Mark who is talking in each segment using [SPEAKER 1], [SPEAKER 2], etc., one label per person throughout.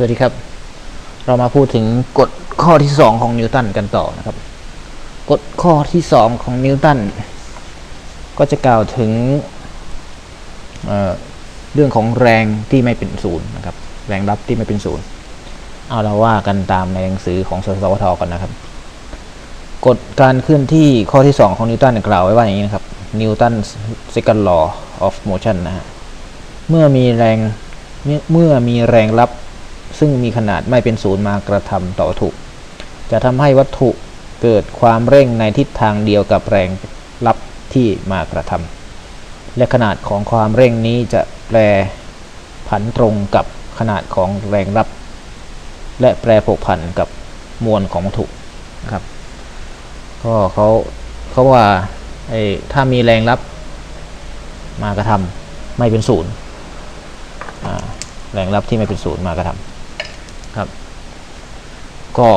[SPEAKER 1] สวัสดีครับ เรามาพูดถึงกฎข้อที่สองของนิวตันกันต่อนะครับ กฎข้อที่สองของนิวตันก็จะกล่าวถึงเเรื่องของแรงที่ไม่เป็นศูนย์นะครับ แรงรับที่ไม่เป็นศูนย์ เอาเราว่ากันตามในหนังสือของสสวทก่อนนะครับ กฎการเคลื่อนที่ข้อที่ 2 ของนิวตันกล่าวไว้ว่าอย่างนี้นะครับนิวตัน second law of motion นะฮะ เมื่อมีแรง เมื่อมีแรงรับ ซึ่งมีขนาดไม่เป็นศูนย์มากระทำต่อวัตถุ จะทำให้วัตถุเกิดความเร่งในทิศทางเดียวกับแรงรับที่มากระทำและขนาดของความเร่งนี้จะแปรผันตรงกับขนาดของแรงรับ และแปรผกผันกับมวลของวัตถุนะครับ ก็เขาเขาว่าไอ้ถ้ามีแรงรับมากระทำไม่เป็นศูนย์แรงรับที่ไม่เป็นศูนย์มากระท ครับ ก็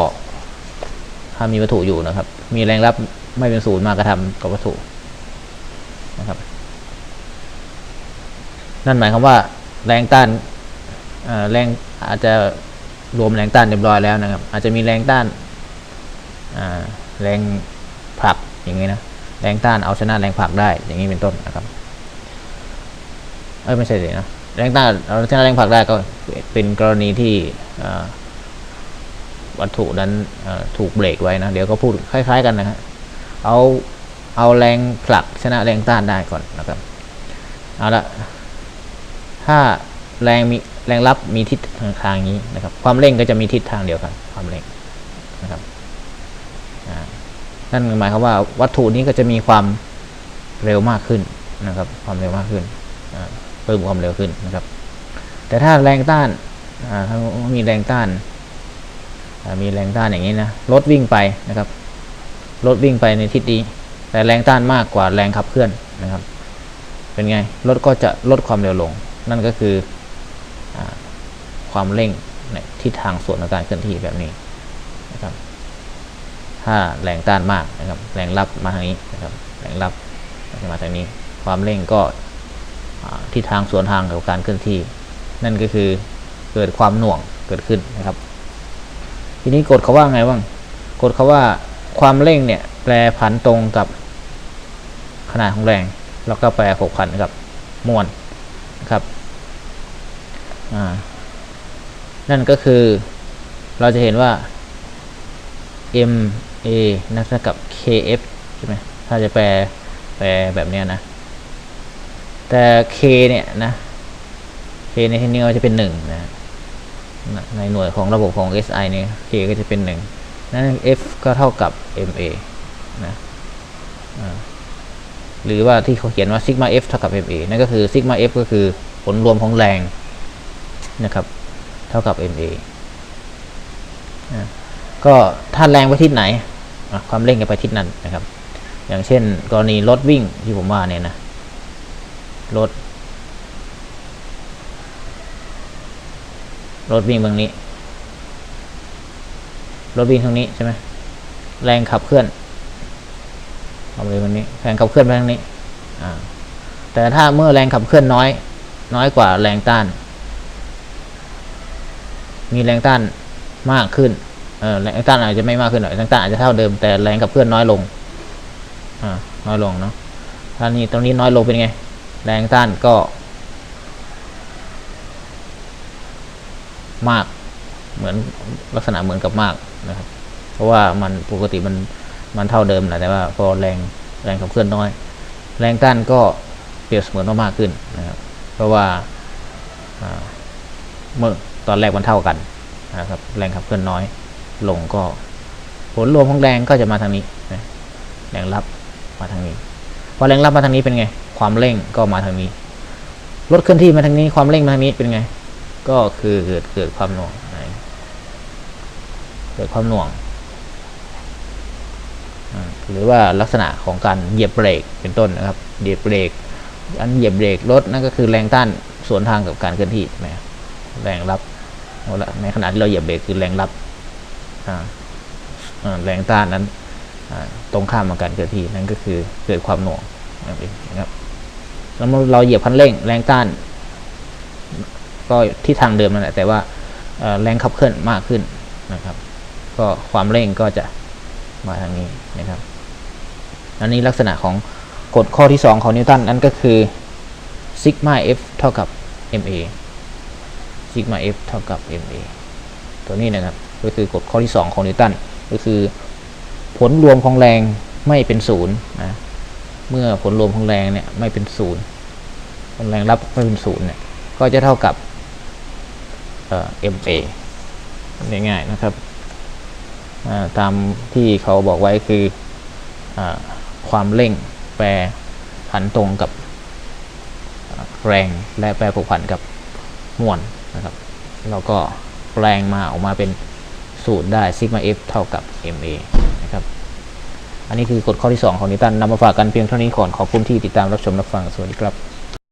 [SPEAKER 1] ถ้ามีวัตถุอยู่นะครับ มีแรงรับไม่เป็นศูนย์มากระทำกับวัตถุนะครับ นั่นหมายความว่าแรงต้านแรงอาจจะรวมแรงต้านเรียบร้อยแล้วนะครับ อาจจะมีแรงต้านาแรงผลักอย่างนี้นะแรงต้านเอาชนะแรงผลักได้อย่างนี้เป็นต้นนะครับ เอ้ยไม่ใช่เลยนะแรงต้านเอาชนะแรงผลักได้ก็ เป็นกรณีที่วัตถุนั้นถูกเบรกไว้นะ เดี๋ยวก็พูดคล้าย ๆ กันนะฮะเอาเอาแรงผลักชนะแรงต้านได้ก่อนนะครับเอาละถ้าแรงมีแรงรับมีทิศทางทางนี้นะครับ ความเร่งก็จะมีทิศทางเดียวกันความเร่งนะครับนั่นหมายความว่าวัตถุนี้ก็จะมีความเร็วมากขึ้นนะครับ ความเร็วมากขึ้นเพิ่มความเร็วขึ้นนะครับ แต่ถ้าแรงต้านถ้ามีแรงต้าน มีแรงต้านอย่างนี้นะรถวิ่งไปนะครับรถวิ่งไปในทิศนี้แต่แรงต้านมากกว่าแรงขับเคลื่อนนะครับ เป็นไงรถก็จะลดความเร็วลง นั่นก็คืออความเร่งในทิศทางส่วนของการเคลื่อนที่แบบนี้นะครับถ้าแรงต้านมากนะครับ แรงรับมาทางนี้นะครับแรงรับมาทางนี้ ความเร่งก็ทิศทางสวนทางกับการเคลื่อนที่ นั่นก็คือเกิดความหน่วงเกิดขึ้นนะครับ ทีนี้กฎเขาว่าไงบ้างกฎเขาว่าความเร่งเนี่ยแปรผันตรงกับขนาดของแรง แล้วก็แปรผกผันกับมวลนะครับนั่นก็คือเราจะเห็นว่า m a นั่นเท่ากับ k f ใช่ไหมถ้าจะแปลแปลแบบนี้นะ แต่ k เนี่ยนะ k ในที่นี้ก็จะเป็นหนึ่งนะในหน่วยของระบบของ SI เนี่ย k ก็จะเป็นหนึ่งนั้น f ก็เท่ากับ ma นะหรือว่าที่เขาเขียนว่า sigma f เท่ากับ ma นั่นก็คือ sigma f ก็คือผลรวมของแรงนะครับ เท่ากับ ma นะก็ถ้าแรงไปทิศไหน ความเร่งก็ไปทิศนั้นนะครับ อย่างเช่น กรณีรถวิ่งที่ผมว่าเนี่ยนะรถ รถวิ่งตรงนี้ รถวิ่งทางนี้ใช่ไหมแรงขับเคลื่อนเอาไปตรงนี้แรงขับเคลื่อนไปทางนี้แต่ถ้าเมื่อแรงขับเคลื่อนน้อย น้อยกว่าแรงต้าน มีแรงต้านมากขึ้นเออแรงต้านอาจจะไม่มากขึ้นหรอกแรงต้านอาจจะเท่าเดิมแต่แรงขับเคลื่อนน้อยลงอ่าน้อยลงเนาะถ้านี่ตรงนี้น้อยลงเป็นไง แรงต้านก็ มากเหมือนลักษณะเหมือนกับมากนะครับ เพราะว่ามันปกติมันมันเท่าเดิมแหละแต่ว่าพอแรงแรงขับเคลื่อนน้อย แรงต้านก็เปรียบเสมือนว่ามากขึ้นนะครับ เพราะว่าอ่าเมื่อตอนแรกมันเท่ากันนะครับ แรงขับเคลื่อนน้อย ลงก็ ผลรวมของแรงก็จะมาทางนี้นะแรงรับมาทางนี้พอแรงรับมาทางนี้เป็นไง ความเร่งก็มาทางนี้รถเคลื่อนที่มาทางนี้ความเร่งมาทางนี้เป็นไง ก็คือเกิดเกิดความหน่วงเกิดความหน่วง หรือว่าลักษณะของการเหยียบเบรกเป็นต้นนะครับ เหยียบเบรก อันเหยียบเบรกรถนั่นก็คือแรงต้านสวนทางกับการเคลื่อนที่ใช่ไหมแรงรับในขณะที่เราเหยียบเบรกคือแรงรับแรงต้านนั้นตรงข้ามกับการเคลื่อนที่นั่นก็คือเกิดความหน่วงนั่นเองนะครับแล้วเมื่อเราเหยียบคันเร่งแรงต้าน ก็ที่ทางเดิมนั่นแหละแต่ว่าแรงขับเคลื่อนมากขึ้นนะครับ ก็ความเร่งก็จะมาทางนี้นะครับ อันนี้ลักษณะของกฎข้อที่ 2 ของนิวตันนั่นก็คือซิกมา F เท่ากับ ma ซิกมา F เท่ากับ ma ตัวนี้นะครับก็คือกฎข้อที่ 2 ของนิวตันก็คือผลรวมของแรงไม่เป็นศูนย์นะเมื่อผลรวมของแรงเนี่ยไม่เป็นศูนย์ผลแรงรับไม่เป็นศูนย์เนี่ยก็จะเท่ากับ เอ่อ ma ง่ายๆนะครับตามที่เขาบอกไว้คืออความเร่งแปรผันตรงกับแรงและแปรผูกพันกับมวลนะครับแล้วก็แรงมาออกมาเป็นสูตรได้ซิกมา f เท่ากับ ma นะครับ อันนี้คือกฎข้อที่ 2 ของนิวตันนำมาฝากกันเพียงเท่านี้ก่อนขอบคุณที่ติดตามรับชมรับฟัง สวัสดีครับ